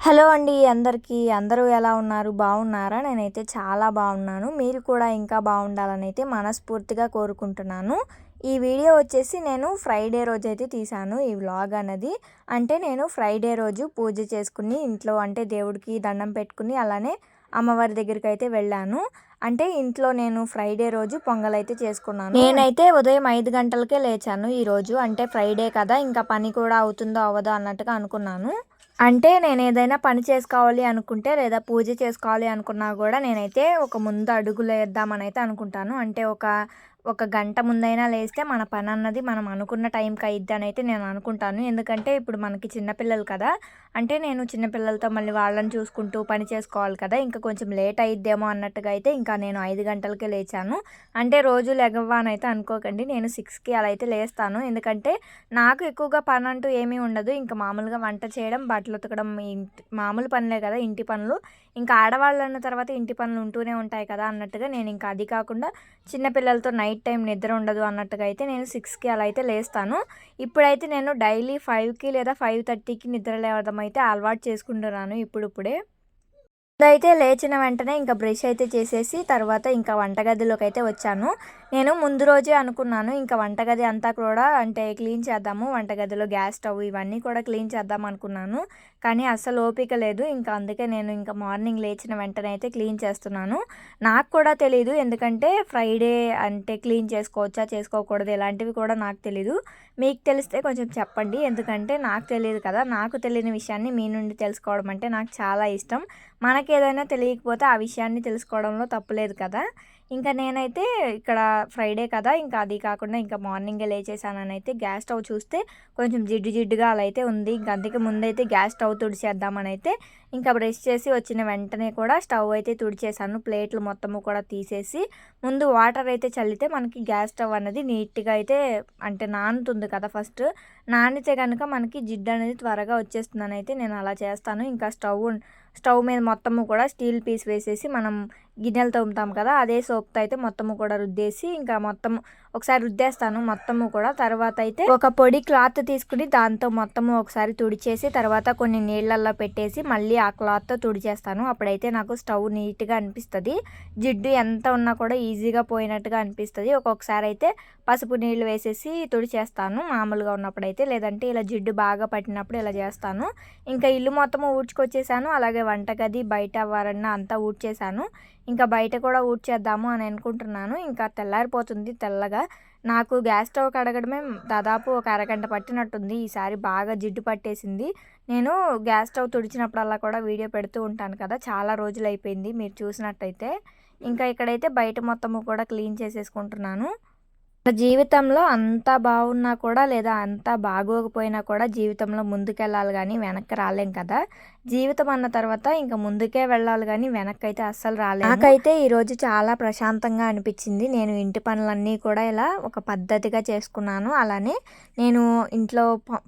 Hello అండి అందరికీ. అందరూ ఎలా ఉన్నారు? బాగున్నారా? నేనైతే చాలా బాగున్నాను. మీరు కూడా ఇంకా బాగుండాలని అయితే మనస్ఫూర్తిగా కోరుకుంటున్నాను. ఈ వీడియో వచ్చేసి నేను ఫ్రైడే రోజు అయితే తీశాను ఈ వ్లాగ్ అన్నది. అంటే నేను ఫ్రైడే రోజు పూజ చేసుకుని ఇంట్లో అంటే దేవుడికి దండం పెట్టుకుని అలానే అమ్మవారి దగ్గరికి అయితే వెళ్ళాను. అంటే ఇంట్లో నేను ఫ్రైడే రోజు పొంగల్ అయితే చేసుకున్నాను. నేనైతే ఉదయం ఐదు గంటలకే లేచాను ఈరోజు అంటే ఫ్రైడే కదా ఇంకా పని కూడా అవుతుందో అవ్వదో అన్నట్టుగా అనుకున్నాను. అంటే నేను ఏదైనా పని చేసుకోవాలి అనుకుంటే లేదా పూజ చేసుకోవాలి అనుకున్నా కూడా నేనైతే ఒక ముందు అడుగులు వేద్దామని అయితే అనుకుంటాను. అంటే ఒక ఒక గంట ముందైనా లేస్తే మన పని అన్నది మనం అనుకున్న టైంకి అయిద్ది అని అయితే నేను అనుకుంటాను. ఎందుకంటే ఇప్పుడు మనకి చిన్నపిల్లలు కదా. అంటే నేను చిన్నపిల్లలతో మళ్ళీ వాళ్ళని చూసుకుంటూ పని చేసుకోవాలి కదా. ఇంకా కొంచెం లేట్ అయిద్దేమో అన్నట్టుగా అయితే ఇంకా నేను ఐదు గంటలకే లేచాను. అంటే రోజు లెగవ్వానైతే అయితే అనుకోకండి. నేను సిక్స్కి అలా అయితే లేస్తాను. ఎందుకంటే నాకు ఎక్కువగా పని అంటూ ఏమీ ఉండదు. ఇంకా మామూలుగా వంట చేయడం బట్టలు ఉతకడం ఇంటి మామూలు పనులే కదా ఇంటి పనులు. ఇంకా ఆడవాళ్ళు అన్న తర్వాత ఇంటి పనులు ఉంటూనే ఉంటాయి కదా అన్నట్టుగా నేను ఇంకా అది కాకుండా చిన్నపిల్లలతో నైట్ టైం నిద్ర ఉండదు అన్నట్టుగా అయితే నేను సిక్స్కి అలా అయితే లేస్తాను. ఇప్పుడైతే నేను డైలీ ఫైవ్కి లేదా ఫైవ్ థర్టీకి నిద్ర లేవడం అయితే అలవాటు చేసుకుంటున్నాను ఇప్పుడిప్పుడే. అయితే లేచిన వెంటనే ఇంకా బ్రష్ అయితే చేసేసి తర్వాత ఇంకా వంటగదిలోకి అయితే వచ్చాను. నేను ముందు రోజే అనుకున్నాను ఇంకా వంటగది అంతా కూడా అంటే క్లీన్ చేద్దాము వంటగదిలో గ్యాస్ స్టవ్ ఇవన్నీ కూడా క్లీన్ చేద్దాం అనుకున్నాను. కానీ అస్సలు ఓపిక లేదు ఇంకా అందుకే నేను ఇంకా మార్నింగ్ లేచిన వెంటనే అయితే క్లీన్ చేస్తున్నాను. నాకు కూడా తెలియదు ఎందుకంటే ఫ్రైడే అంటే క్లీన్ చేసుకోవచ్చా చేసుకోకూడదు ఇలాంటివి కూడా నాకు తెలీదు. మీకు తెలిస్తే కొంచెం చెప్పండి ఎందుకంటే నాకు తెలియదు కదా. నాకు తెలియని విషయాన్ని మీ నుండి తెలుసుకోవడం అంటే నాకు చాలా ఇష్టం. మనకేదైనా ఏదైనా తెలియకపోతే ఆ విషయాన్ని తెలుసుకోవడంలో తప్పులేదు కదా. ఇంకా నేనైతే ఇక్కడ ఫ్రైడే కదా ఇంకా అది కాకుండా ఇంకా మార్నింగే లేచేసానని అయితే గ్యాస్ స్టవ్ చూస్తే కొంచెం జిడ్డు జిడ్డుగా అలా అయితే ఉంది. ఇంకా అందుకే ముందైతే గ్యాస్ స్టవ్ తుడిచేద్దామని అయితే ఇంకా బ్రష్ చేసి వచ్చిన వెంటనే కూడా స్టవ్ అయితే తుడిచేసాను ప్లేట్లు మొత్తము కూడా తీసేసి ముందు వాటర్ అయితే చల్లితే మనకి గ్యాస్ స్టవ్ అనేది నీట్గా అయితే అంటే నానుతుంది కదా ఫస్ట్. నానితే కనుక మనకి జిడ్డు అనేది త్వరగా వచ్చేస్తుందని అయితే నేను అలా చేస్తాను. ఇంకా స్టవ్ స్టవ్ మీద మొత్తము కూడా స్టీల్ పీస్ వేసేసి మనం గిన్నెలు తోముతాం కదా అదే సోప్తో అయితే మొత్తము కూడా రుద్దేసి ఇంకా మొత్తం ఒకసారి రుద్దేస్తాను మొత్తము కూడా. తర్వాత అయితే ఒక పొడి క్లాత్ తీసుకుని దాంతో మొత్తము ఒకసారి తుడిచేసి తర్వాత కొన్ని నీళ్ళల్లో పెట్టేసి మళ్ళీ ఆ క్లాత్తో తుడిచేస్తాను. అప్పుడైతే నాకు స్టవ్ నీట్గా అనిపిస్తుంది. జిడ్డు ఎంత ఉన్నా కూడా ఈజీగా పోయినట్టుగా అనిపిస్తుంది. ఒక్కొక్కసారి అయితే పసుపు నీళ్ళు వేసేసి తుడిచేస్తాను మామూలుగా ఉన్నప్పుడైతే. లేదంటే ఇలా జిడ్డు బాగా పట్టినప్పుడు ఇలా చేస్తాను. ఇంకా ఇల్లు మొత్తము ఊడ్చుకొచ్చేసాను. అలాగే వంటగది బయట వరన్న అంతా ఊడ్చేసాను. ఇంకా బయట కూడా ఊడ్చేద్దాము అని అనుకుంటున్నాను. ఇంకా తెల్లారిపోతుంది. తెల్లగా నాకు గ్యాస్ స్టవ్ కడగడమే దాదాపు ఒక అరగంట పట్టినట్టుంది. ఈసారి బాగా జిడ్డు పట్టేసింది. నేను గ్యాస్ స్టవ్ తుడిచినప్పుడల్లా కూడా వీడియో పెడుతూ ఉంటాను కదా. చాలా రోజులు అయిపోయింది మీరు చూసినట్టయితే. ఇంకా ఇక్కడైతే బయట మొత్తము కూడా క్లీన్ చేసేసుకుంటున్నాను. జీవితంలో అంతా బాగున్నా కూడా లేదా అంతా బాగోకపోయినా కూడా జీవితంలో ముందుకెళ్ళాలి కానీ వెనక్కి రాలేం కదా. జీవితం అన్న తర్వాత ఇంకా ముందుకే వెళ్ళాలి కానీ వెనక్కి అయితే అస్సలు రాలేదు నాకైతే ఈరోజు చాలా ప్రశాంతంగా అనిపించింది. నేను ఇంటి పనులన్నీ కూడా ఇలా ఒక పద్ధతిగా చేసుకున్నాను. అలానే నేను ఇంట్లో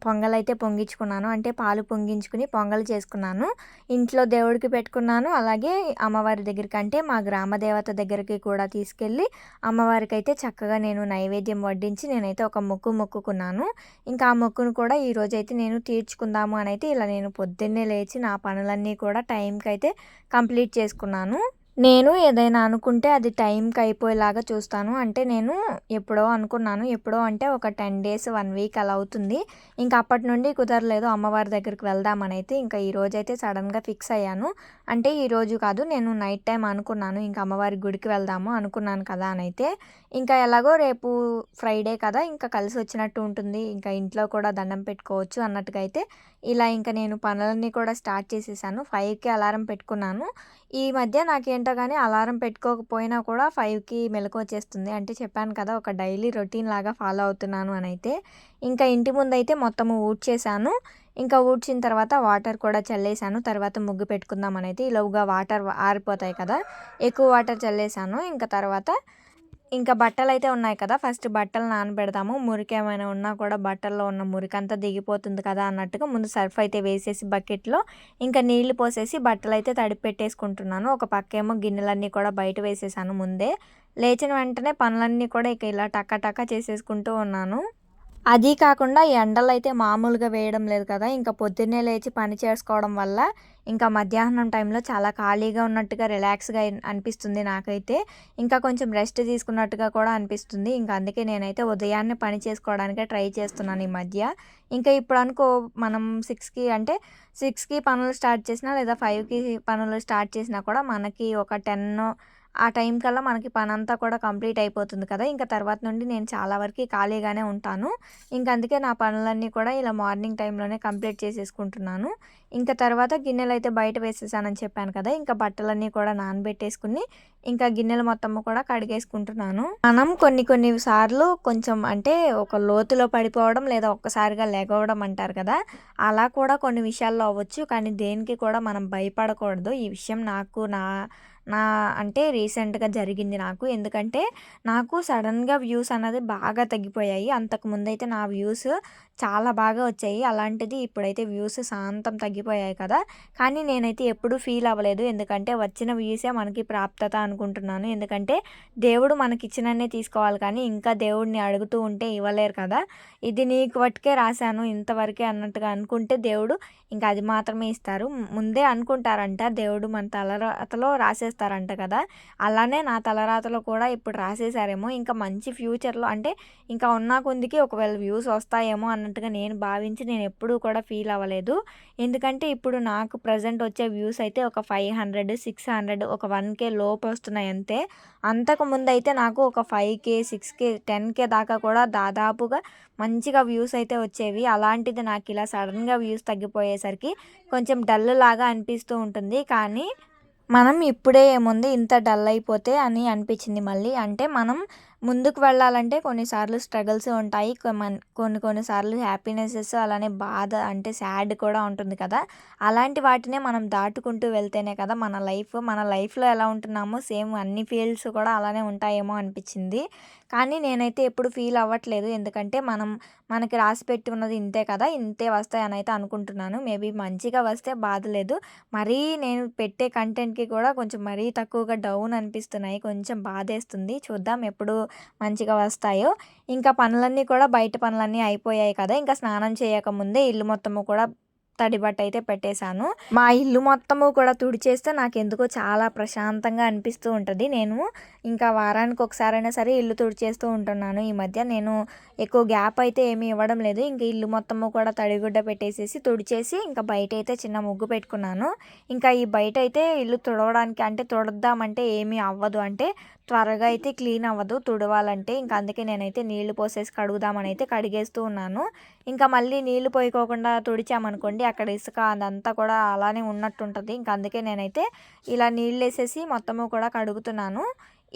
పొంగల్ అయితే పొంగించుకున్నాను. అంటే పాలు పొంగించుకుని పొంగల్ చేసుకున్నాను. ఇంట్లో దేవుడికి పెట్టుకున్నాను. అలాగే అమ్మవారి దగ్గరికి అంటే మా గ్రామ దేవత దగ్గరికి కూడా తీసుకెళ్ళి అమ్మవారికి అయితే చక్కగా నేను నైవేద్యం వడ్డించి నేనైతే ఒక మొక్కు మొక్కుకున్నాను. ఇంకా ఆ మొక్కును కూడా ఈరోజు అయితే నేను తీర్చుకుందాము అని అయితే ఇలా నేను పొద్దున్నే లేచి నా పనులన్నీ కూడా టైంకి అయితే కంప్లీట్ చేసుకున్నాను. నేను ఏదైనా అనుకుంటే అది టైంకి అయిపోయేలాగా చూస్తాను. అంటే నేను ఎప్పుడో అనుకున్నాను. ఎప్పుడో అంటే ఒక టెన్ డేస్ వన్ వీక్ అలా అవుతుంది. ఇంకా అప్పటి నుండి కుదరలేదు అమ్మవారి దగ్గరికి వెళ్దామని అయితే. ఇంకా ఈరోజు అయితే సడన్గా ఫిక్స్ అయ్యాను. అంటే ఈరోజు కాదు నేను నైట్ టైం అనుకున్నాను. ఇంకా అమ్మవారి గుడికి వెళ్దాము అనుకున్నాను కదా అని అయితే. ఇంకా ఎలాగో రేపు ఫ్రైడే కదా ఇంకా కలిసి వచ్చినట్టు ఉంటుంది. ఇంకా ఇంట్లో కూడా దండం పెట్టుకోవచ్చు అన్నట్టుగా అయితే. ఇలా ఇంకా నేను పనులన్నీ కూడా స్టార్ట్ చేసేసాను. ఫైవ్కి అలారం పెట్టుకున్నాను. ఈ మధ్య నాకేంటో కానీ అలారం పెట్టుకోకపోయినా కూడా ఫైవ్కి మెలకు వచ్చేస్తుంది అంటే చెప్పాను కదా ఒక డైలీ రొటీన్ లాగా ఫాలో అవుతున్నాను అని అయితే ఇంకా ఇంటి ముందు అయితే మొత్తము ఊడ్చేశాను. ఇంకా ఊడ్చిన తర్వాత వాటర్ కూడా చల్లేసాను తర్వాత ముగ్గు పెట్టుకుందామని అయితే ఈలోగా వాటర్ ఆరిపోతాయి కదా ఎక్కువ వాటర్ చల్లేసాను ఇంకా తర్వాత ఇంకా బట్టలు అయితే ఉన్నాయి కదా. ఫస్ట్ బట్టలు నానబెడదాము. మురికి ఏమైనా ఉన్నా కూడా బట్టల్లో ఉన్న మురికి అంతా దిగిపోతుంది కదా అన్నట్టుగా ముందు సర్ఫ్ అయితే వేసేసి బకెట్లో ఇంకా నీళ్ళు పోసేసి బట్టలు అయితే తడిపి పెట్టేసుకుంటున్నాను ఒక పక్కేమో గిన్నెలన్నీ కూడా బయట వేసేసాను ముందే. లేచిన వెంటనే పనులన్నీ కూడా ఇక ఇలా టక్క టక్క చేసేసుకుంటూ ఉన్నాను. అది కాకుండా ఎండలు అయితే మామూలుగా వేయడం లేదు కదా. ఇంకా పొద్దున్నే లేచి పని చేసుకోవడం వల్ల ఇంకా మధ్యాహ్నం టైంలో చాలా ఖాళీగా ఉన్నట్టుగా రిలాక్స్గా అనిపిస్తుంది నాకైతే. ఇంకా కొంచెం రెస్ట్ తీసుకున్నట్టుగా కూడా అనిపిస్తుంది. ఇంకా అందుకే నేనైతే ఉదయాన్నే పని చేసుకోవడానికే ట్రై చేస్తున్నాను ఈ మధ్య. ఇంకా ఇప్పుడు అనుకో మనం సిక్స్కి అంటే సిక్స్కి పనులు స్టార్ట్ చేసినా లేదా ఫైవ్కి పనులు స్టార్ట్ చేసినా కూడా మనకి ఒక టెన్ ఆ టైం కల్లా మనకి పని అంతా కూడా కంప్లీట్ అయిపోతుంది కదా. ఇంకా తర్వాత నుండి నేను చాలా వరకు ఖాళీగానే ఉంటాను. ఇంకా అందుకే నా పనులన్నీ కూడా ఇలా మార్నింగ్ టైంలోనే కంప్లీట్ చేసేసుకుంటున్నాను. ఇంకా తర్వాత గిన్నెలు అయితే బయట వేసేసానని చెప్పాను కదా. ఇంకా బట్టలన్నీ కూడా నానబెట్టేసుకుని ఇంకా గిన్నెలు మొత్తం కూడా కడిగేసుకుంటున్నాను. మనం కొన్ని కొన్ని సార్లు కొంచెం అంటే ఒక లోతులో పడిపోవడం లేదా ఒక్కసారిగా లెగవడం అంటారు కదా. అలా కూడా కొన్ని విషయాల్లో అవ్వచ్చు. కానీ దేనికి కూడా మనం భయపడకూడదు. ఈ విషయం నాకు నా నా అంటే రీసెంట్గా జరిగింది నాకు. ఎందుకంటే నాకు సడన్గా వ్యూస్ అన్నది బాగా తగ్గిపోయాయి. అంతకుముందు అయితే నా వ్యూస్ చాలా బాగా వచ్చాయి. అలాంటిది ఇప్పుడైతే వ్యూస్ శాంతం తగ్గిపోయాయి కదా. కానీ నేనైతే ఎప్పుడూ ఫీల్ అవ్వలేదు. ఎందుకంటే వచ్చిన వ్యూసే మనకి ప్రాప్తత అనుకుంటున్నాను. ఎందుకంటే దేవుడు మనకి ఇచ్చినన్నే తీసుకోవాలి కానీ ఇంకా దేవుడిని అడుగుతూ ఉంటే ఇవ్వలేరు కదా. ఇది నీకు వట్టుకే రాశాను ఇంతవరకే అన్నట్టుగా అనుకుంటే దేవుడు ఇంకా అది మాత్రమే ఇస్తారు. ముందే అనుకుంటారంట దేవుడు మన తలరాతలో రాసేస్తారంట కదా. అలానే నా తలరాతలో కూడా ఇప్పుడు రాసేసారేమో ఇంకా మంచి ఫ్యూచర్లో అంటే ఇంకా ఉన్న కొందికి ఒకవేళ వ్యూస్ వస్తాయేమో అన్నట్టుగా నేను భావించి నేను ఎప్పుడూ కూడా ఫీల్ అవ్వలేదు. ఎందుకంటే ఇప్పుడు నాకు ప్రజెంట్ వచ్చే వ్యూస్ అయితే ఒక ఫైవ్ హండ్రెడ్ సిక్స్ హండ్రెడ్ ఒక వన్ కే లోపు వస్తున్నాయి అంతే. అంతకు ముందు అయితే నాకు ఒక five K six K ten K దాకా కూడా దాదాపుగా మంచిగా వ్యూస్ అయితే వచ్చేవి. అలాంటిది నాకు ఇలా సడన్గా వ్యూస్ తగ్గిపోయేసరికి కొంచెం డల్ లాగా అనిపిస్తూ ఉంటుంది. కానీ మనం ఇప్పుడే ఏముంది ఇంత డల్ అయిపోతే అని అనిపించింది మళ్ళీ. అంటే మనం ముందుకు వెళ్ళాలంటే కొన్నిసార్లు స్ట్రగుల్స్ ఉంటాయి. కొన్ని కొన్నిసార్లు హ్యాపీనెసెస్ అలానే బాధ అంటే సాడ్ కూడా ఉంటుంది కదా. అలాంటి వాటినే మనం దాటుకుంటూ వెళ్తేనే కదా మన లైఫ్. మన లైఫ్లో ఎలా ఉంటున్నామో సేమ్ అన్ని ఫీల్డ్స్ కూడా అలానే ఉంటాయేమో అనిపించింది. కానీ నేనైతే ఎప్పుడు ఫీల్ అవ్వట్లేదు. ఎందుకంటే మనం మనకి రాసి పెట్టి ఉన్నది ఇంతే కదా. ఇంతే వస్తాయి అని అయితే అనుకుంటున్నాను. మేబీ మంచిగా వస్తే బాధ లేదు. మరీ నేను పెట్టే కంటెంట్కి కూడా కొంచెం మరీ తక్కువగా డౌన్ అనిపిస్తున్నాయి. కొంచెం బాధేస్తుంది. చూద్దాం ఎప్పుడు మంచిగా వస్తాయో. ఇంకా పనులన్నీ కూడా బయట పనులన్నీ అయిపోయాయి కదా. ఇంకా స్నానం చేయకముందే ఇల్లు మొత్తము కూడా తడిబట్ట అయితే పెట్టేశాను. మా ఇల్లు మొత్తము కూడా తుడిచేస్తే నాకు ఎందుకో చాలా ప్రశాంతంగా అనిపిస్తూ ఉంటుంది. నేను ఇంకా వారానికి ఒకసారైనా సరే ఇల్లు తుడిచేస్తూ ఉంటున్నాను ఈ మధ్య. నేను ఎక్కువ గ్యాప్ అయితే ఏమీ ఇవ్వడం లేదు. ఇంకా ఇల్లు మొత్తము కూడా తడిగుడ్డ పెట్టేసేసి తుడిచేసి ఇంకా బయట అయితే చిన్న ముగ్గు పెట్టుకున్నాను. ఇంకా ఈ బయట అయితే ఇల్లు తుడవడానికి అంటే తుడద్దామంటే ఏమీ అవ్వదు. అంటే త్వరగా అయితే క్లీన్ అవ్వదు తుడవాలంటే. ఇంకా అందుకే నేనైతే నీళ్ళు పోసేసి కడుగుదామని అయితే కడిగేస్తూ ఉన్నాను. ఇంకా మళ్ళీ నీళ్ళు పోయికోకుండా తుడిచామనుకోండి అక్కడ ఇసుక అదంతా కూడా అలానే ఉన్నట్టుంటుంది. ఇంకా అందుకే నేనైతే ఇలా నీళ్ళు వేసేసి మొత్తము కూడా కడుగుతున్నాను.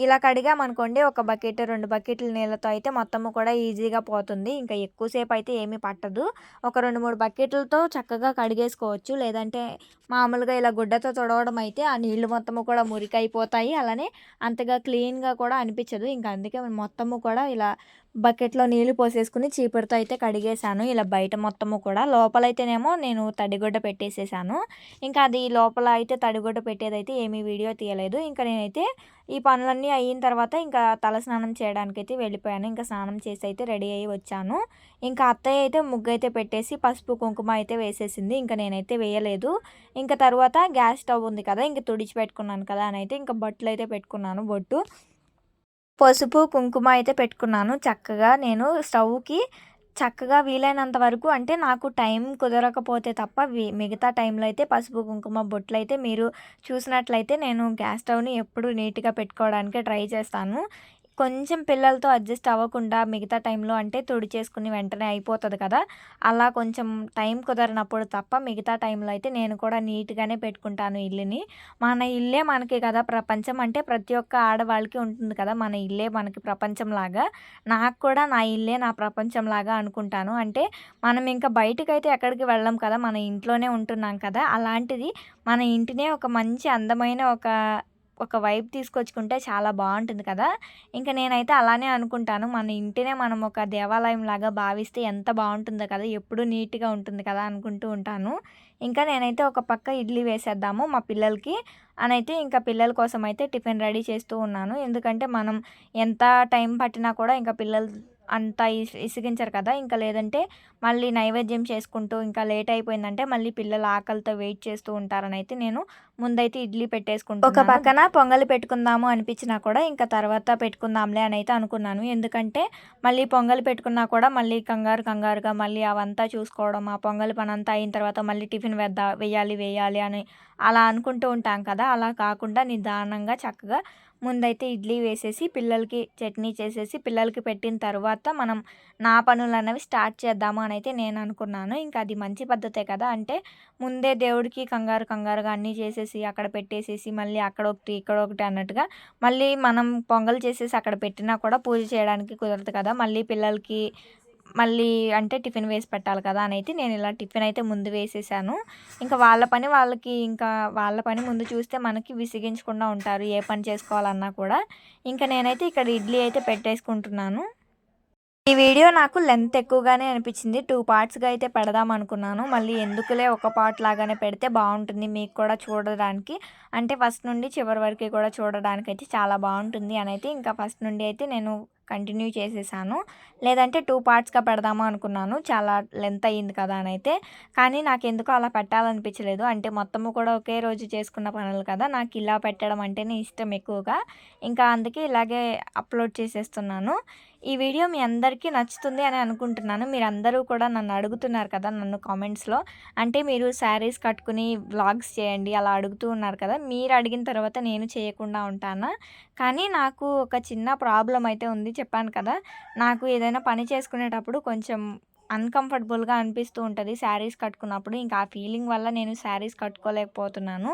ఇలా కడిగామనుకోండి ఒక బకెట్ రెండు బకెట్ల నీళ్ళతో అయితే మొత్తము కూడా ఈజీగా పోతుంది. ఇంకా ఎక్కువసేపు అయితే ఏమీ పట్టదు. ఒక రెండు మూడు బకెట్లతో చక్కగా కడిగేసుకోవచ్చు. లేదంటే మామూలుగా ఇలా గుడ్డతో తొడవడం అయితే ఆ నీళ్ళు మొత్తము కూడా మురికైపోతాయి. అలానే అంతగా క్లీన్గా కూడా అనిపించదు. ఇంకా అందుకే మొత్తము కూడా ఇలా బకెట్లో నీళ్ళు పోసేసుకుని చీపురుతో అయితే కడిగేశాను. ఇలా బయట మొత్తము కూడా. లోపలైతేనేమో నేను తడిగుడ్డ పెట్టేసేసాను. ఇంకా అది లోపల అయితే తడిగుడ్డ పెట్టేదైతే ఏమీ వీడియో తీయలేదు. ఇంకా నేనైతే ఈ పనులన్నీ అయిన తర్వాత ఇంకా తల స్నానం చేయడానికి అయితే వెళ్ళిపోయాను. ఇంకా స్నానం చేసి అయితే రెడీ అయ్యి వచ్చాను. ఇంకా అత్తయ్య అయితే ముగ్గు అయితే పెట్టేసి పసుపు కుంకుమ అయితే వేసేసింది. ఇంకా నేనైతే వేయలేదు. ఇంకా తర్వాత గ్యాస్ స్టవ్ ఉంది కదా ఇంకా తుడిచి పెట్టుకున్నాను కదా అని అయితే ఇంకా బట్టలు అయితే పెట్టుకున్నాను. బొట్టు పసుపు కుంకుమ అయితే పెట్టుకున్నాను. చక్కగా నేను స్టవ్కి చక్కగా వీలైనంత వరకు అంటే నాకు టైం కుదరకపోతే తప్ప మిగతా టైంలో అయితే పసుపు కుంకుమ బొట్లు అయితే మీరు చూసినట్లయితే నేను గ్యాస్ స్టవ్ని ఎప్పుడు నీట్గా పెట్టుకోవడానికి ట్రై చేస్తాను. కొంచెం పిల్లలతో అడ్జస్ట్ అవ్వకుండా మిగతా టైంలో అంటే తుడి చేసుకుని వెంటనే అయిపోతుంది కదా. అలా కొంచెం టైం కుదరినప్పుడు తప్ప మిగతా టైంలో అయితే నేను కూడా నీట్గానే పెట్టుకుంటాను ఇల్లుని. మన ఇల్లే మనకి కదా ప్రపంచం అంటే ప్రతి ఒక్క ఆడవాళ్ళకి ఉంటుంది కదా మన ఇల్లే మనకి ప్రపంచం లాగా నాకు కూడా నా ఇల్లే నా ప్రపంచం లాగా అనుకుంటాను. అంటే మనం ఇంకా బయటకైతే ఎక్కడికి వెళ్ళాం కదా మన ఇంట్లోనే ఉంటున్నాం కదా. అలాంటిది మన ఇంటినే ఒక మంచి అందమైన ఒక ఒక వైబ్ తీసుకొచ్చుకుంటే చాలా బాగుంటుంది కదా. ఇంకా నేనైతే అలానే అనుకుంటాను. మన ఇంటినే మనం ఒక దేవాలయం లాగా భావిస్తే ఎంత బాగుంటుందో కదా ఎప్పుడు నీట్గా ఉంటుంది కదా అనుకుంటూ ఉంటాను. ఇంకా నేనైతే ఒక పక్క ఇడ్లీ వేసేద్దాము మా పిల్లలకి. అని అయితే ఇంకా పిల్లల కోసం అయితే టిఫిన్ రెడీ చేస్తూ ఉన్నాను. ఎందుకంటే మనం ఎంత టైం పట్టినా కూడా ఇంకా పిల్లలు అంత ఇస్ ఇసిగించరు కదా. ఇంకా లేదంటే మళ్ళీ నైవేద్యం చేసుకుంటూ ఇంకా లేట్ అయిపోయిందంటే మళ్ళీ పిల్లలు ఆకలితో వెయిట్ చేస్తూ ఉంటారని అయితే నేను ముందైతే ఇడ్లీ పెట్టేసుకుంటాను ఒక పక్కన పొంగలి పెట్టుకుందాము అనిపించినా కూడా ఇంకా తర్వాత పెట్టుకుందాంలే అని అయితే అనుకున్నాను. ఎందుకంటే మళ్ళీ పొంగలి పెట్టుకున్నా కూడా మళ్ళీ కంగారు కంగారుగా మళ్ళీ అవంతా చూసుకోవడం ఆ పొంగలి పని అంతా అయిన తర్వాత మళ్ళీ టిఫిన్ వేద్దా వేయాలి వేయాలి అని అలా అనుకుంటూ ఉంటాం కదా. అలా కాకుండా నిదానంగా చక్కగా ముందైతే ఇడ్లీ వేసేసి పిల్లలకి చట్నీ చేసేసి పిల్లలకి పెట్టిన తర్వాత మనం నా పనులు అనేవి స్టార్ట్ చేద్దాము అని అయితే నేను అనుకున్నాను. ఇంకా అది మంచి పద్ధతే కదా! అంటే ముందే దేవుడికి కంగారు కంగారుగా అన్నీ చేసేసి అక్కడ పెట్టేసేసి మళ్ళీ అక్కడ ఒకటి ఇక్కడ ఒకటి అన్నట్టుగా మళ్ళీ మనం పొంగల్ చేసేసి అక్కడ పెట్టినా కూడా పూజ చేయడానికి కుదరదు కదా! మళ్ళీ పిల్లలకి మళ్ళీ అంటే టిఫిన్ వేసి పెట్టాలి కదా అని అయితే నేను ఇలా టిఫిన్ అయితే ముందు వేసేసాను. ఇంకా వాళ్ళ పని వాళ్ళకి ఇంకా వాళ్ళ పని ముందు చూస్తే మనకి విసిగించకుండా ఉంటారు ఏ పని చేసుకోవాలన్నా కూడా. ఇంకా నేనైతే ఇక్కడ ఇడ్లీ అయితే పెట్టేసుకుంటున్నాను. ఈ వీడియో నాకు లెంత్ ఎక్కువగానే అనిపించింది. టూ పార్ట్స్గా అయితే పెడదాం అనుకున్నాను. మళ్ళీ ఎందుకులే ఒక పార్ట్ లాగానే పెడితే బాగుంటుంది మీకు కూడా చూడడానికి. అంటే ఫస్ట్ నుండి చివరి వరకు కూడా చూడడానికి అయితే చాలా బాగుంటుంది అని అయితే ఇంకా ఫస్ట్ నుండి అయితే నేను కంటిన్యూ చేసేసాను. లేదంటే టూ పార్ట్స్గా పెడదాము అనుకున్నాను. చాలా లెంత్ అయ్యింది కదా అని అయితే. కానీ నాకు ఎందుకో అలా పెట్టాలనిపించలేదు. అంటే మొత్తము కూడా ఒకే రోజు చేసుకున్న పనులు కదా. నాకు ఇలా పెట్టడం అంటేనే ఇష్టం ఎక్కువగా. ఇంకా అందుకే ఇలాగే అప్లోడ్ చేసేస్తున్నాను. ఈ వీడియో మీ అందరికీ నచ్చుతుంది అని అనుకుంటున్నాను. మీరు అందరూ కూడా నన్ను అడుగుతున్నారు కదా నన్ను కామెంట్స్లో. అంటే మీరు శారీస్ కట్టుకుని వ్లాగ్స్ చేయండి అలా అడుగుతూ ఉన్నారు కదా. మీరు అడిగిన తర్వాత నేను చేయకుండా ఉంటానా? కానీ నాకు ఒక చిన్న ప్రాబ్లం అయితే ఉంది. చెప్పాను కదా నాకు ఏదైనా పని చేసుకునేటప్పుడు కొంచెం అన్కంఫర్టబుల్గా అనిపిస్తూ ఉంటుంది శారీస్ కట్టుకున్నప్పుడు. ఇంకా ఆ ఫీలింగ్ వల్ల నేను శారీస్ కట్టుకోలేకపోతున్నాను.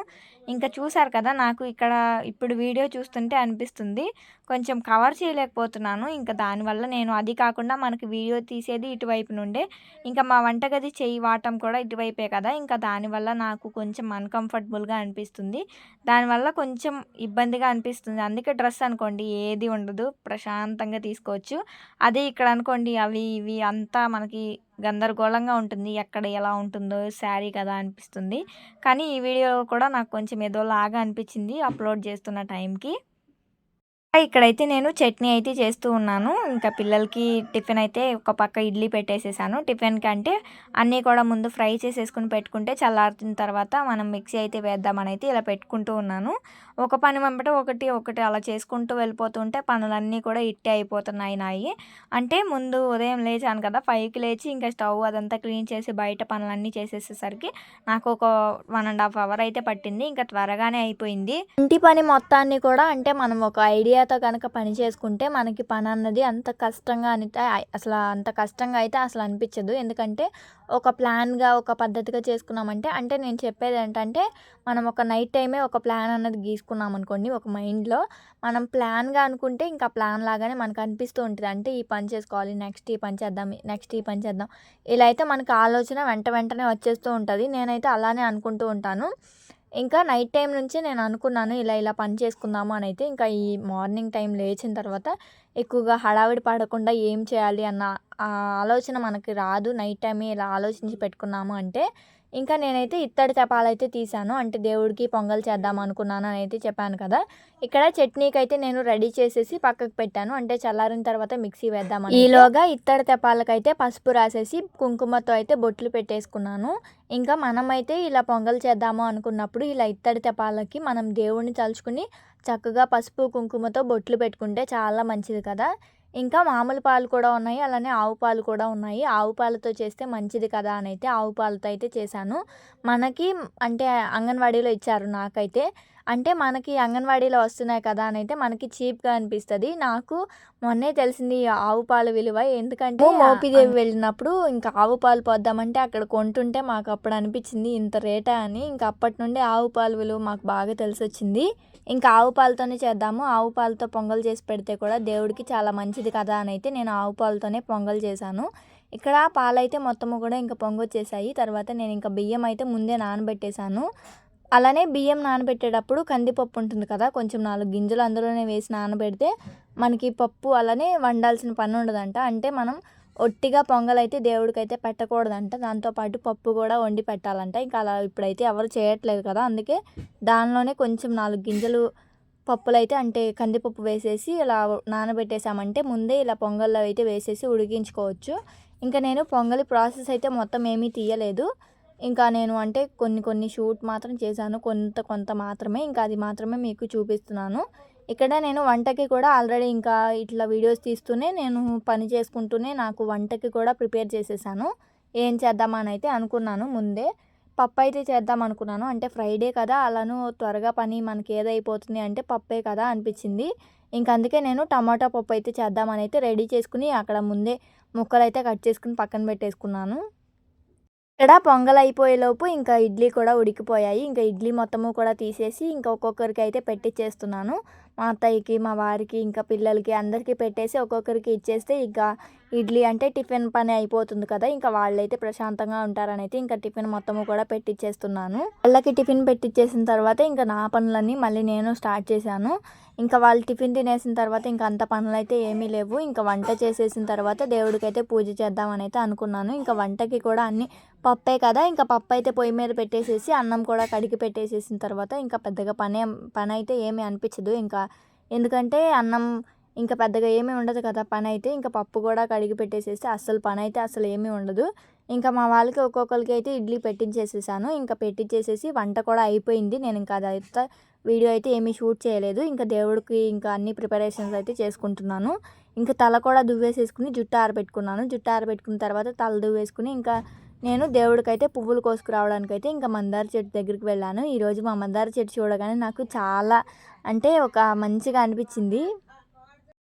ఇంకా చూసారు కదా నాకు ఇక్కడ ఇప్పుడు వీడియో చూస్తుంటే అనిపిస్తుంది. కొంచెం కవర్ చేయలేకపోతున్నాను. ఇంకా దానివల్ల నేను అది కాకుండా మనకి వీడియో తీసేది ఇటువైపు నుండే. ఇంకా మా వంటగది చేయి వాటం కూడా ఇటువైపే కదా. ఇంకా దానివల్ల నాకు కొంచెం అన్కంఫర్టబుల్గా అనిపిస్తుంది. దానివల్ల కొంచెం ఇబ్బందిగా అనిపిస్తుంది. అందుకే డ్రెస్ అనుకోండి ఏది ఉండదు. ప్రశాంతంగా తీసుకోవచ్చు. అదే ఇక్కడ అనుకోండి అవి ఇవి అంతా మనకి గందరగోళంగా ఉంటుంది. ఎక్కడ ఎలా ఉంటుందో శారీ కదా అనిపిస్తుంది. కానీ ఈ వీడియో కూడా నాకు కొంచెం ఏదోలాగా అనిపించింది అప్లోడ్ చేస్తున్న టైంకి. ఇక్కడైతే నేను చట్నీ అయితే చేస్తూ ఉన్నాను. ఇంకా పిల్లలకి టిఫిన్ అయితే ఒక పక్క ఇడ్లీ పెట్టేసేసాను. టిఫిన్కి అంటే అన్నీ కూడా ముందు ఫ్రై చేసేసుకుని పెట్టుకుంటే చల్లారిన తర్వాత మనం మిక్సీ అయితే వేద్దామని అయితే ఇలా పెట్టుకుంటూ ఉన్నాను. ఒక పని వెంబట ఒకటి ఒకటి అలా చేసుకుంటూ వెళ్ళిపోతుంటే పనులన్నీ కూడా ఇట్టే అయిపోతున్నాయి నాయి. అంటే ముందు ఉదయం లేచాను కదా ఫైవ్కి లేచి ఇంకా స్టవ్ అదంతా క్లీన్ చేసి బయట పనులన్నీ చేసేసేసరికి నాకు ఒక వన్ అండ్ హాఫ్ అవర్ అయితే పట్టింది ఇంకా త్వరగానే అయిపోయింది. ఇంటి పని మొత్తాన్ని కూడా అంటే మనం ఒక ఐడియాతో కనుక పని చేసుకుంటే మనకి పని అన్నది అంత కష్టంగా అనితే అసలు అంత కష్టంగా అయితే అసలు అనిపించదు. ఎందుకంటే ఒక ప్లాన్గా ఒక పద్ధతిగా చేసుకున్నామంటే అంటే నేను చెప్పేది ఏంటంటే మనం ఒక నైట్ టైమే ఒక ప్లాన్ అన్నది గీసుకున్నాం అనుకోండి ఒక మైండ్లో మనం ప్లాన్గా అనుకుంటే ఇంకా ప్లాన్ లాగానే మనకు అనిపిస్తూ ఉంటుంది. అంటే ఈ పని చేసుకోవాలి నెక్స్ట్ ఈ పని చేద్దాం నెక్స్ట్ ఈ పని చేద్దాం. ఇలా అయితే మనకు ఆలోచన వెంట వెంటనే వచ్చేస్తూ ఉంటుంది. నేనైతే అలానే అనుకుంటూ ఉంటాను. ఇంకా నైట్ టైం నుంచి నేను అనుకున్నాను ఇలా ఇలా పని చేసుకుందాము అని అయితే. ఇంకా ఈ మార్నింగ్ టైం లేచిన తర్వాత ఎక్కువగా హడావిడి పడకుండా ఏం చేయాలి అన్న ఆలోచన మనకి రాదు. నైట్ టైమే ఇలా ఆలోచించి పెట్టుకున్నాము అంటే ఇంకా నేనైతే ఇత్తడి తెపాలైతే తీసాను అంటే దేవుడికి పొంగల్ చేద్దాం అనుకున్నాను అని అయితే చెప్పాను కదా. ఇక్కడ చట్నీకి అయితే నేను రెడీ చేసేసి పక్కకు పెట్టాను. అంటే చల్లారిన తర్వాత మిక్సీ వేద్దాం ఈలోగా ఇత్తడి తెపాలకైతే పసుపు రాసేసి కుంకుమతో అయితే బొట్లు పెట్టేసుకున్నాను. ఇంకా మనమైతే ఇలా పొంగల్ చేద్దాము అనుకున్నప్పుడు ఇలా ఇత్తడి తెపాలకి మనం దేవుడిని తలుచుకుని చక్కగా పసుపు కుంకుమతో బొట్లు పెట్టుకుంటే చాలా మంచిది కదా. ఇంకా మామూలు పాలు కూడా ఉన్నాయి అలానే ఆవు పాలు కూడా ఉన్నాయి. ఆవు పాలతో చేస్తే మంచిది కదా అని అయితే ఆవు పాలతో అయితే చేశాను. మనకి అంటే అంగన్వాడీలో ఇచ్చారు నాకైతే. అంటే మనకి అంగన్వాడీలో వస్తున్నాయి కదా అని అయితే మనకి చీప్గా అనిపిస్తుంది. నాకు మొన్నే తెలిసింది ఆవు పాల విలువ. ఎందుకంటే మోపిదేవి వెళ్ళినప్పుడు ఇంకా ఆవు పాలు పోద్దామంటే అక్కడ కొంటుంటే మాకు అప్పుడు అనిపించింది ఇంత రేటా అని. ఇంకా అప్పటి నుండి ఆవు పాల విలువ మాకు బాగా తెలిసి వచ్చింది ఇంకా ఆవు పాలతోనే చేద్దాము. ఆవు పాలతో పొంగల్ చేసి పెడితే కూడా దేవుడికి చాలా మంచిది కదా అని అయితే నేను ఆవు పాలతోనే పొంగల్ చేశాను. ఇక్కడ పాలైతే మొత్తము కూడా ఇంకా పొంగొచ్చేసాయి. తర్వాత నేను ఇంకా బియ్యం అయితే ముందే నానబెట్టేశాను. అలానే బియ్యం నానబెట్టేటప్పుడు కందిపప్పు ఉంటుంది కదా కొంచెం నాలుగు గింజలు అందులోనే వేసి నానబెడితే మనకి పప్పు అలానే వండాల్సిన పని ఉండదంట. అంటే మనం ఒట్టిగా పొంగలైతే దేవుడికైతే పెట్టకూడదంట. దాంతోపాటు పప్పు కూడా వండి పెట్టాలంట. ఇంకా అలా ఇప్పుడైతే ఎవరు చేయట్లేదు కదా అందుకే దానిలోనే కొంచెం నాలుగు గింజలు పప్పులు అయితే అంటే కందిపప్పు వేసేసి ఇలా నానబెట్టేసామంటే ముందే ఇలా పొంగల్లో అయితే వేసేసి ఉడికించుకోవచ్చు. ఇంకా నేను పొంగలి ప్రాసెస్ అయితే మొత్తం ఏమీ తీయలేదు. ఇంకా నేను అంటే కొన్ని కొన్ని షూట్ మాత్రం చేశాను. కొంత కొంత మాత్రమే ఇంకా అది మాత్రమే మీకు చూపిస్తున్నాను. ఇక్కడ నేను వంటకి కూడా ఆల్రెడీ ఇంకా ఇట్లా వీడియోస్ తీస్తూనే నేను పని చేసుకుంటూనే నాకు వంటకి కూడా ప్రిపేర్ చేసేసాను. ఏం చేద్దామని అయితే అనుకున్నాను ముందే. పప్పు అయితే చేద్దాం అనుకున్నాను. అంటే ఫ్రైడే కదా అలాను త్వరగా పని మనకి ఏదైపోతుంది అంటే పప్పే కదా అనిపించింది. ఇంక అందుకే నేను టమాటా పప్పు అయితే చేద్దామని అయితే రెడీ చేసుకుని అక్కడ ముందే ముక్కలు అయితే కట్ చేసుకుని పక్కన పెట్టేసుకున్నాను. ఇక్కడ పొంగల్ అయిపోయేలోపు ఇంకా ఇడ్లీ కూడా ఉడికిపోయాయి. ఇంకా ఇడ్లీ మొత్తము కూడా తీసేసి ఇంకా ఒక్కొక్కరికి అయితే పెట్టిచ్చేస్తున్నాను. మా అత్తయ్యకి మా వారికి ఇంకా పిల్లలకి అందరికీ పెట్టేసి ఒక్కొక్కరికి ఇచ్చేస్తే ఇంకా ఇడ్లీ అంటే టిఫిన్ పని అయిపోతుంది కదా. ఇంకా వాళ్ళైతే ప్రశాంతంగా ఉంటారని అయితే ఇంకా టిఫిన్ మొత్తము కూడా పెట్టిచ్చేస్తున్నాను. వాళ్ళకి టిఫిన్ పెట్టిచ్చేసిన తర్వాత ఇంకా నా పనులన్నీ మళ్ళీ నేను స్టార్ట్ చేశాను. ఇంకా వాళ్ళు టిఫిన్ తినేసిన తర్వాత ఇంకా అంత పనులు అయితే ఏమీ లేవు. ఇంకా వంట చేసేసిన తర్వాత దేవుడికి అయితే పూజ చేద్దామని అయితే అనుకున్నాను. ఇంకా వంటకి కూడా అన్ని పప్పే కదా. ఇంకా పప్పు అయితే పొయ్యి మీద పెట్టేసేసి అన్నం కూడా కడిగి పెట్టేసేసిన తర్వాత ఇంకా పెద్దగా పని పని అయితే ఏమీ అనిపించదు. ఇంకా ఎందుకంటే అన్నం ఇంకా పెద్దగా ఏమీ ఉండదు కదా పని అయితే ఇంకా పప్పు కూడా కడిగి పెట్టేసేస్తే అస్సలు పని అయితే అసలు ఏమీ ఉండదు. ఇంకా మా వాళ్ళకి ఒక్కొక్కరికి అయితే ఇడ్లీ పెట్టించేసేసాను. ఇంకా పెట్టించేసేసి వంట కూడా అయిపోయింది. నేను ఇంకా అదైతే వీడియో అయితే ఏమీ షూట్ చేయలేదు. ఇంకా దేవుడికి ఇంకా అన్ని ప్రిపరేషన్స్ అయితే చేసుకుంటున్నాను. ఇంకా తల కూడా దువ్వేసేసుకుని జుట్టు ఆరబెట్టుకున్నాను. జుట్టు ఆరబెట్టుకున్న తర్వాత తల దువ్వేసుకుని ఇంకా నేను దేవుడికైతే పువ్వులు కోసుకురావడానికి అయితే ఇంకా మందార చెట్టు దగ్గరికి వెళ్ళాను. ఈరోజు మా మందార చెట్టు చూడగానే నాకు చాలా అంటే ఒక మంచిగా అనిపించింది.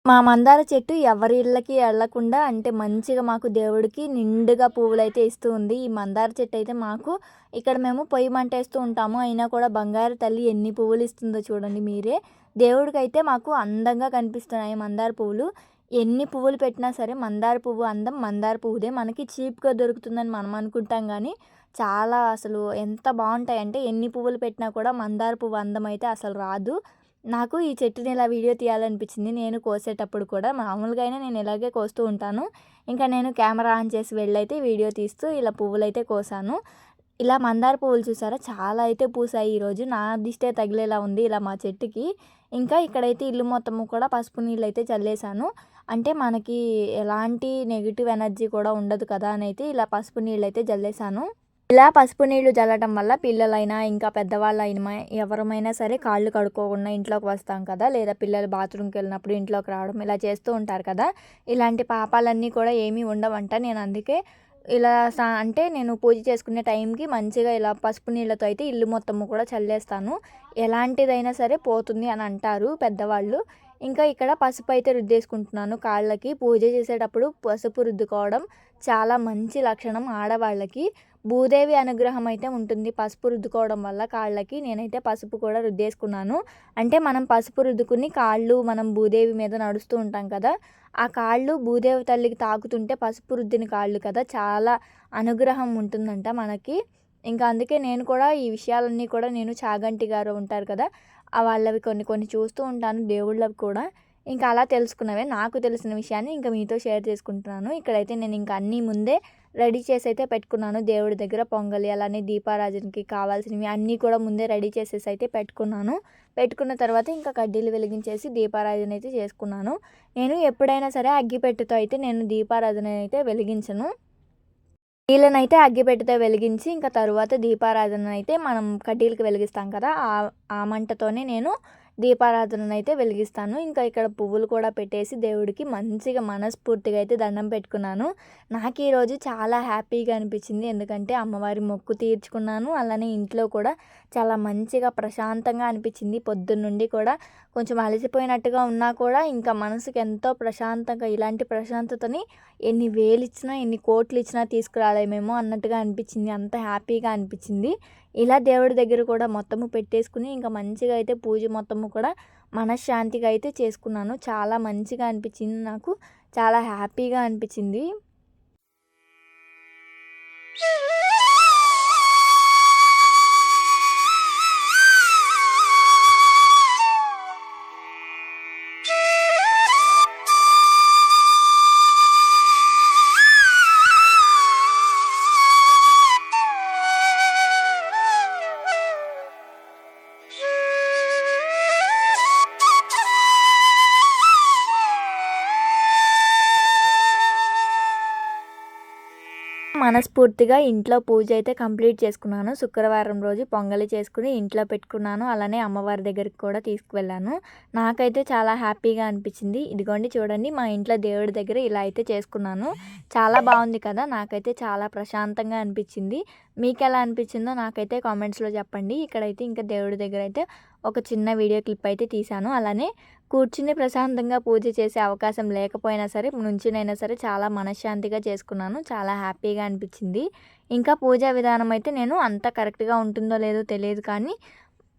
మా మందార చెట్టు ఎవరి ఇళ్ళకి వెళ్ళకుండా అంటే మంచిగా మాకు దేవుడికి నిండుగా పువ్వులు అయితే ఇస్తూ ఉంది. ఈ మందార చెట్టు అయితే మాకు ఇక్కడ మేము పొయ్యి మంట వేస్తూ ఉంటాము. అయినా కూడా బంగారు తల్లి ఎన్ని పువ్వులు ఇస్తుందో చూడండి మీరే. దేవుడికి అయితే మాకు అందంగా కనిపిస్తున్నాయి మందార పువ్వులు. ఎన్ని పువ్వులు పెట్టినా సరే మందార పువ్వు అందం మందార పువ్వుదే. మనకి చీప్గా దొరుకుతుందని మనం అనుకుంటాం కానీ చాలా అసలు ఎంత బాగుంటాయి అంటే ఎన్ని పువ్వులు పెట్టినా కూడా మందార పువ్వు అందం అయితే అసలు రాదు. నాకు ఈ చెట్టుని ఇలా వీడియో తీయాలనిపించింది. నేను కోసేటప్పుడు కూడా మామూలుగా అయినా నేను ఇలాగే కోస్తూ ఉంటాను. ఇంకా నేను కెమెరా ఆన్ చేసి వెళ్ళైతే వీడియో తీస్తూ ఇలా పువ్వులు అయితే కోసాను. ఇలా మందార పువ్వులు చూసారా? చాలా అయితే పూసాయి ఈరోజు. నా దిష్టే తగిలేలా ఉంది ఇలా మా చెట్టుకి. ఇంకా ఇక్కడైతే ఇల్లు మొత్తము కూడా పసుపు నీళ్ళు అయితే చల్లేసాను. అంటే మనకి ఎలాంటి నెగిటివ్ ఎనర్జీ కూడా ఉండదు కదా అని అయితే ఇలా పసుపు నీళ్ళు అయితే జల్లేసాను ఇలా పసుపు నీళ్ళు జల్లటం వల్ల పిల్లలైనా ఇంకా పెద్దవాళ్ళైనా ఎవరమైనా సరే కాళ్ళు కడుక్కోకుండా ఇంట్లోకి వస్తాం కదా లేదా పిల్లలు బాత్రూమ్కి వెళ్ళినప్పుడు ఇంట్లోకి రావడం ఇలా చేస్తూ ఉంటారు కదా. ఇలాంటి పాపాలన్నీ కూడా ఏమీ ఉండవంట. నేను అందుకే ఇలా అంటే నేను పూజ చేసుకునే టైంకి మంచిగా ఇలా పసుపు నీళ్ళతో అయితే ఇల్లు మొత్తము కూడా చల్లేస్తాను. ఎలాంటిదైనా సరే పోతుంది అని అంటారు పెద్దవాళ్ళు. ఇంకా ఇక్కడ పసుపు అయితే రుద్దేసుకుంటున్నాను కాళ్ళకి. పూజ చేసేటప్పుడు పసుపు రుద్దుకోవడం చాలా మంచి లక్షణం ఆడవాళ్ళకి. భూదేవి అనుగ్రహం అయితే ఉంటుంది పసుపు రుద్దుకోవడం వల్ల కాళ్ళకి. నేనైతే పసుపు కూడా రుద్దేసుకున్నాను. అంటే మనం పసుపు రుద్దుకుని కాళ్ళు మనం భూదేవి మీద నడుస్తూ ఉంటాం కదా ఆ కాళ్ళు భూదేవి తల్లికి తాకుతుంటే పసుపు రుద్దిన కాళ్ళు కదా చాలా అనుగ్రహం ఉంటుందంట మనకి. ఇంకా అందుకే నేను కూడా ఈ విషయాలన్నీ కూడా నేను చాగంటి గారు ఉంటారు కదా వాళ్ళవి కొన్ని కొన్ని చూస్తూ ఉంటాను దేవుళ్ళవి కూడా. ఇంకా అలా తెలుసుకున్నవే. నాకు తెలిసిన విషయాన్ని ఇంకా మీతో షేర్ చేసుకుంటున్నాను. ఇక్కడైతే నేను ఇంకా అన్నీ ముందే రెడీ చేసి అయితే పెట్టుకున్నాను. దేవుడి దగ్గర పొంగలి అలానే దీపారాజనకి కావాల్సినవి అన్నీ కూడా ముందే రెడీ చేసేసి అయితే పెట్టుకున్నాను. పెట్టుకున్న తర్వాత ఇంకా కడ్డీలు వెలిగించేసి దీపారాధన అయితే చేసుకున్నాను. నేను ఎప్పుడైనా సరే అగ్గిపెట్టెతో అయితే నేను దీపారాధన అయితే వెలిగించను. నీళ్ళనైతే అగ్గిపెట్టెతో వెలిగించి ఇంకా తరువాత దీపారాధన అయితే మనం కడ్డీలకి వెలిగిస్తాం కదా ఆ మంటతోనే నేను దీపారాధననైతే అయితే వెలిగిస్తాను. ఇంకా ఇక్కడ పువ్వులు కూడా పెట్టేసి దేవుడికి మంచిగా మనస్ఫూర్తిగా అయితే దండం పెట్టుకున్నాను. నాకు ఈరోజు చాలా హ్యాపీగా అనిపించింది. ఎందుకంటే అమ్మవారి మొక్కు తీర్చుకున్నాను. అలానే ఇంట్లో కూడా చాలా మంచిగా ప్రశాంతంగా అనిపించింది. పొద్దున్నుండి కూడా కొంచెం అలసిపోయినట్టుగా ఉన్నా కూడా ఇంకా మనసుకి ఎంతో ప్రశాంతంగా ఇలాంటి ప్రశాంతతని ఎన్ని వేలు ఇచ్చినా ఎన్ని కోట్లు ఇచ్చినా తీసుకురాలేమేమో అన్నట్టుగా అనిపించింది. అంత హ్యాపీగా అనిపించింది. ఇలా దేవుడి దగ్గర కూడా మొత్తము పెట్టేసుకుని ఇంకా మంచిగా అయితే పూజ మొత్తము కూడా మనశ్శాంతిగా అయితే చేసుకున్నాను. చాలా మంచిగా అనిపించింది నాకు. చాలా హ్యాపీగా అనిపించింది. మనస్ఫూర్తిగా ఇంట్లో పూజ అయితే కంప్లీట్ చేసుకున్నాను. శుక్రవారం రోజు పొంగలి చేసుకుని ఇంట్లో పెట్టుకున్నాను. అలానే అమ్మవారి దగ్గరికి కూడా తీసుకువెళ్ళాను. నాకైతే చాలా హ్యాపీగా అనిపించింది. ఇదిగోండి చూడండి మా ఇంట్లో దేవుడి దగ్గర ఇలా అయితే చేసుకున్నాను. చాలా బాగుంది కదా నాకైతే చాలా ప్రశాంతంగా అనిపించింది. మీకు ఎలా అనిపించిందో నాకైతే కామెంట్స్లో చెప్పండి. ఇక్కడైతే ఇంకా దేవుడి దగ్గర అయితే ఒక చిన్న వీడియో క్లిప్ అయితే తీశాను. అలానే కూర్చుని ప్రశాంతంగా పూజ చేసే అవకాశం లేకపోయినా సరే నుంచినైనా సరే చాలా మనశ్శాంతిగా చేసుకున్నాను. చాలా హ్యాపీగా అనిపించింది. ఇంకా పూజా విధానం అయితే నేను అంత కరెక్ట్గా ఉంటుందో లేదో తెలియదు కానీ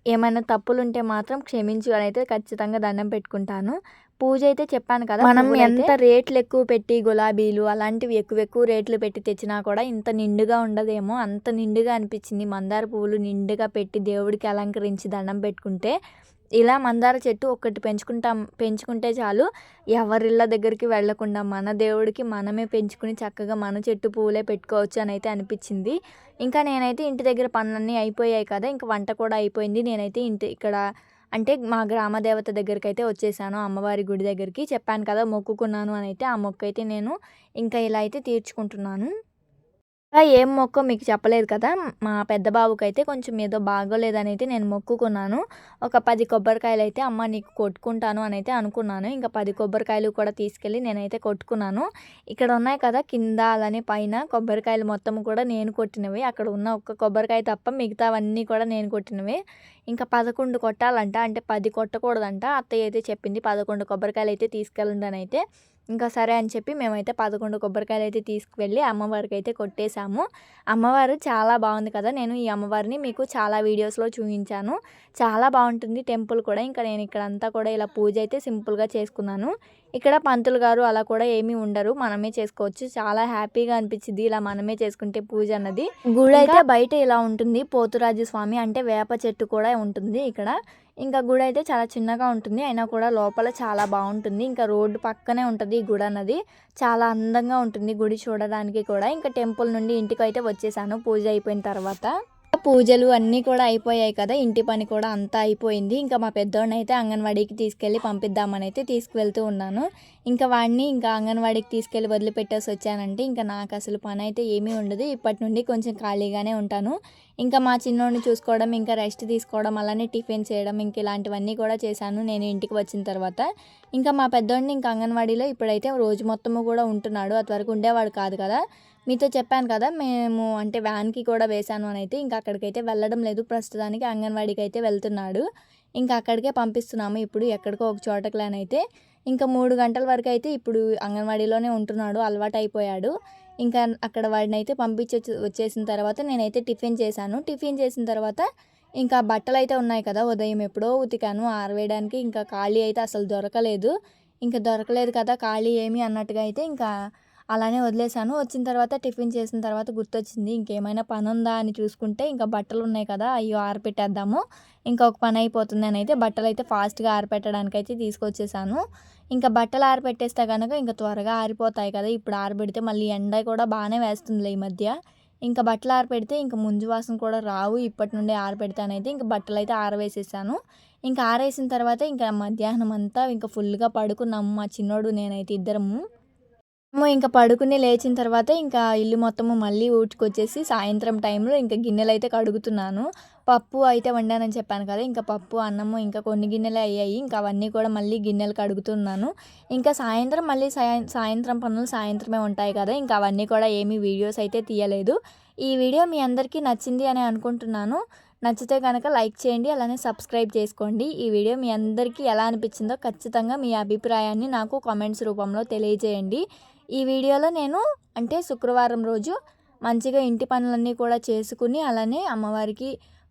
ఏమైనా తప్పులు ఉంటే మాత్రం క్షమించు అని అయితే ఖచ్చితంగా దండం పెట్టుకుంటాను. పూజ అయితే చెప్పాను కదా మనం ఎంత రేట్లు ఎక్కువ పెట్టి గులాబీలు అలాంటివి ఎక్కువ ఎక్కువ రేట్లు పెట్టి తెచ్చినా కూడా ఇంత నిండుగా ఉండదేమో అంత నిండుగా అనిపించింది. మందార పువ్వులు నిండుగా పెట్టి దేవుడికి అలంకరించి దండం పెట్టుకుంటే ఇలా మందార చెట్టు ఒక్కటి పెంచుకుంటాం పెంచుకుంటే చాలు. ఎవరిళ్ళ దగ్గరికి వెళ్ళకుండా మన దేవుడికి మనమే పెంచుకుని చక్కగా మన చెట్టు పువ్వులే పెట్టుకోవచ్చు అని అయితే అనిపించింది. ఇంకా నేనైతే ఇంటి దగ్గర పనులన్నీ అయిపోయాయి కదా ఇంకా వంట కూడా అయిపోయింది. నేనైతే ఇంటి ఇక్కడ అంటే మా గ్రామ దేవత దగ్గరికి అయితే వచ్చేసాను అమ్మవారి గుడి దగ్గరికి. చెప్పాను కదా మొక్కుకున్నాను అని అయితే ఆ మొక్క అయితే నేను ఇంకా ఇలా అయితే తీర్చుకుంటున్నాను. ఏం మొక్కో మీకు చెప్పలేదు కదా. మా పెద్ద బాబుకైతే కొంచెం ఏదో బాగోలేదని అయితే నేను మొక్కుకున్నాను. ఒక పది కొబ్బరికాయలు అయితే అమ్మ నీకు కొట్టుకుంటాను అని అయితే అనుకున్నాను. ఇంకా పది కొబ్బరికాయలు కూడా తీసుకెళ్ళి నేనైతే కొట్టుకున్నాను. ఇక్కడ ఉన్నాయి కదా కింద అలానే పైన కొబ్బరికాయలు మొత్తం కూడా నేను కొట్టినవి. అక్కడ ఉన్న ఒక్క కొబ్బరికాయ తప్ప మిగతావన్నీ కూడా నేను కొట్టినవి. ఇంకా పదకొండు కొట్టాలంట. అంటే పది కొట్టకూడదంట. అత్తయ్య అయితే చెప్పింది పదకొండు కొబ్బరికాయలు అయితే తీసుకెళ్ళండి అని అయితే ఇంకా సరే అని చెప్పి మేమైతే పదకొండు కొబ్బరికాయలు అయితే తీసుకువెళ్ళి అమ్మవారికి అయితే కొట్టేశాము. అమ్మవారు చాలా బాగుంది కదా నేను ఈ అమ్మవారిని మీకు చాలా వీడియోస్లో చూపించాను చాలా బాగుంటుంది టెంపుల్ కూడా ఇంకా నేను ఇక్కడ అంతా కూడా ఇలా పూజ అయితే సింపుల్గా చేసుకున్నాను. ఇక్కడ పంతులు గారు అలా కూడా ఏమీ ఉండరు మనమే చేసుకోవచ్చు. చాలా హ్యాపీగా అనిపించింది ఇలా మనమే చేసుకుంటే పూజ అన్నది. గుడి అయితే బయట ఇలా ఉంటుంది పోతురాజు స్వామి అంటే వేప చెట్టు కూడా ఉంటుంది ఇక్కడ. ఇంకా గుడి అయితే చాలా చిన్నగా ఉంటుంది. అయినా కూడా లోపల చాలా బాగుంటుంది. ఇంకా రోడ్డు పక్కనే ఉంటుంది ఈ గుడి అన్నది. చాలా అందంగా ఉంటుంది గుడి చూడడానికి కూడా. ఇంకా టెంపుల్ నుండి ఇంటికి అయితే వచ్చేసాను. పూజ అయిపోయిన తర్వాత. పూజలు అన్నీ కూడా అయిపోయాయి కదా. ఇంటి పని కూడా అంతా అయిపోయింది. ఇంకా మా పెద్దోడిని అయితే అంగన్వాడీకి తీసుకెళ్ళి పంపిద్దామని అయితే తీసుకువెళ్తూ ఉన్నాను. ఇంకా వాడిని ఇంకా అంగన్వాడీకి తీసుకెళ్ళి వదిలిపెట్టేసి వచ్చానంటే ఇంకా నాకు అసలు పని అయితే ఏమీ ఉండదు. ఇప్పటి నుండి కొంచెం ఖాళీగానే ఉంటాను. ఇంకా మా చిన్నోడిని చూసుకోవడం ఇంకా రెస్ట్ తీసుకోవడం అలానే టిఫిన్ చేయడం ఇంక ఇలాంటివన్నీ కూడా చేశాను నేను ఇంటికి వచ్చిన తర్వాత. ఇంకా మా పెద్దోడిని ఇంకా అంగన్వాడీలో ఇప్పుడైతే రోజు మొత్తము కూడా ఉంటున్నాడు. అది వరకు ఉండేవాడు కాదు కదా. మీతో చెప్పాను కదా మేము అంటే వ్యాన్కి కూడా వేశాను అని అయితే ఇంకా అక్కడికైతే వెళ్ళడం లేదు. ప్రస్తుతానికి అంగన్వాడీకి అయితే వెళ్తున్నాడు. ఇంకా అక్కడికే పంపిస్తున్నాము ఇప్పుడు ఎక్కడికో ఒక చోటకి అయితే. ఇంకా మూడు గంటల వరకు అయితే ఇప్పుడు అంగన్వాడీలోనే ఉంటున్నాడు అలవాటు అయిపోయాడు ఇంకా అక్కడ వాడిని అయితే పంపించి వచ్చేసిన తర్వాత నేనైతే టిఫిన్ చేశాను. టిఫిన్ చేసిన తర్వాత ఇంకా బట్టలు అయితే ఉన్నాయి కదా ఉదయం ఎప్పుడో ఉతికాను ఆరవేయడానికి ఇంకా ఖాళీ అయితే అసలు దొరకలేదు. ఇంకా దొరకలేదు కదా ఖాళీ ఏమి అన్నట్టుగా అయితే ఇంకా అలానే వదిలేసాను వచ్చిన తర్వాత టిఫిన్ చేసిన తర్వాత గుర్తొచ్చింది ఇంకేమైనా పని ఉందా అని చూసుకుంటే ఇంకా బట్టలు ఉన్నాయి కదా అయ్యో ఆరపెట్టేద్దాము. ఇంకా ఒక పని అయిపోతుంది అని అయితే బట్టలు అయితే ఫాస్ట్గా ఆరపెట్టడానికి అయితే తీసుకొచ్చేసాను. ఇంకా బట్టలు ఆరపెట్టేస్తే కనుక ఇంకా త్వరగా ఆరిపోతాయి కదా ఇప్పుడు ఆరబెడితే మళ్ళీ ఎండ కూడా బాగానే వేస్తుందిలే ఈ మధ్య. ఇంకా బట్టలు ఆరపెడితే ఇంకా ముంజు వాసన కూడా రావు ఇప్పటి నుండి ఆరపెడతానైతే ఇంకా బట్టలు అయితే ఆరవేసేసాను. ఇంకా ఆరేసిన తర్వాత ఇంకా మధ్యాహ్నం అంతా ఇంకా ఫుల్గా పడుకున్నాము మా చిన్నోడు నేనైతే ఇద్దరము. ఇంకా పడుకుని లేచిన తర్వాత ఇంకా ఇల్లు మొత్తము మళ్ళీ ఊడ్చుకొచ్చేసి సాయంత్రం టైంలో ఇంకా గిన్నెలు అయితే కడుగుతున్నాను. పప్పు అయితే వండానని చెప్పాను కదా ఇంకా పప్పు అన్నము ఇంకా కొన్ని గిన్నెలు అయ్యాయి. ఇంకా అవన్నీ కూడా మళ్ళీ గిన్నెలు కడుగుతున్నాను. ఇంకా సాయంత్రం మళ్ళీ సాయంత్రం పనులు సాయంత్రమే ఉంటాయి కదా ఇంకా అవన్నీ కూడా ఏమీ వీడియోస్ అయితే తీయలేదు. ఈ వీడియో మీ అందరికీ నచ్చింది అని అనుకుంటున్నాను. నచ్చితే కనుక లైక్ చేయండి అలానే సబ్స్క్రైబ్ చేసుకోండి. ఈ వీడియో మీ అందరికీ ఎలా అనిపించిందో ఖచ్చితంగా మీ అభిప్రాయాన్ని నాకు కామెంట్స్ రూపంలో తెలియజేయండి. ఈ వీడియోలో నేను అంటే శుక్రవారం రోజు మంచిగా ఇంటి పనులన్నీ కూడా చేసుకుని అలానే అమ్మవారికి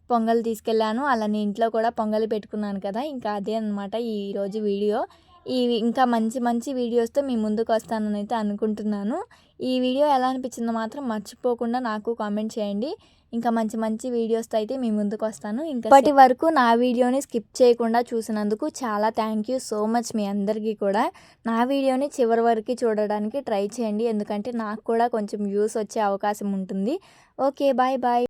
పొంగల్ తీసుకెళ్ళాను. అలానే ఇంట్లో కూడా పొంగల్ పెట్టుకున్నాను కదా ఇంకా అదే అనమాట ఈరోజు వీడియో. ఈ ఇంకా మంచి మంచి వీడియోస్తో మీ ముందుకు వస్తానని అయితే అనుకుంటున్నాను. ఈ వీడియో ఎలా అనిపించిందో మాత్రం మర్చిపోకుండా నాకు కామెంట్ చేయండి. ఇంకా మంచి మంచి వీడియోస్తో అయితే మీ ముందుకు వస్తాను. ఇంకా ఇప్పటి వరకు నా వీడియోని స్కిప్ చేయకుండా చూసినందుకు చాలా థ్యాంక్ యూ సో మచ్ మీ అందరికీ కూడా. నా వీడియోని చివరి వరకు చూడడానికి ట్రై చేయండి. ఎందుకంటే నాకు కూడా కొంచెం వ్యూస్ వచ్చే అవకాశం ఉంటుంది. Okay bye bye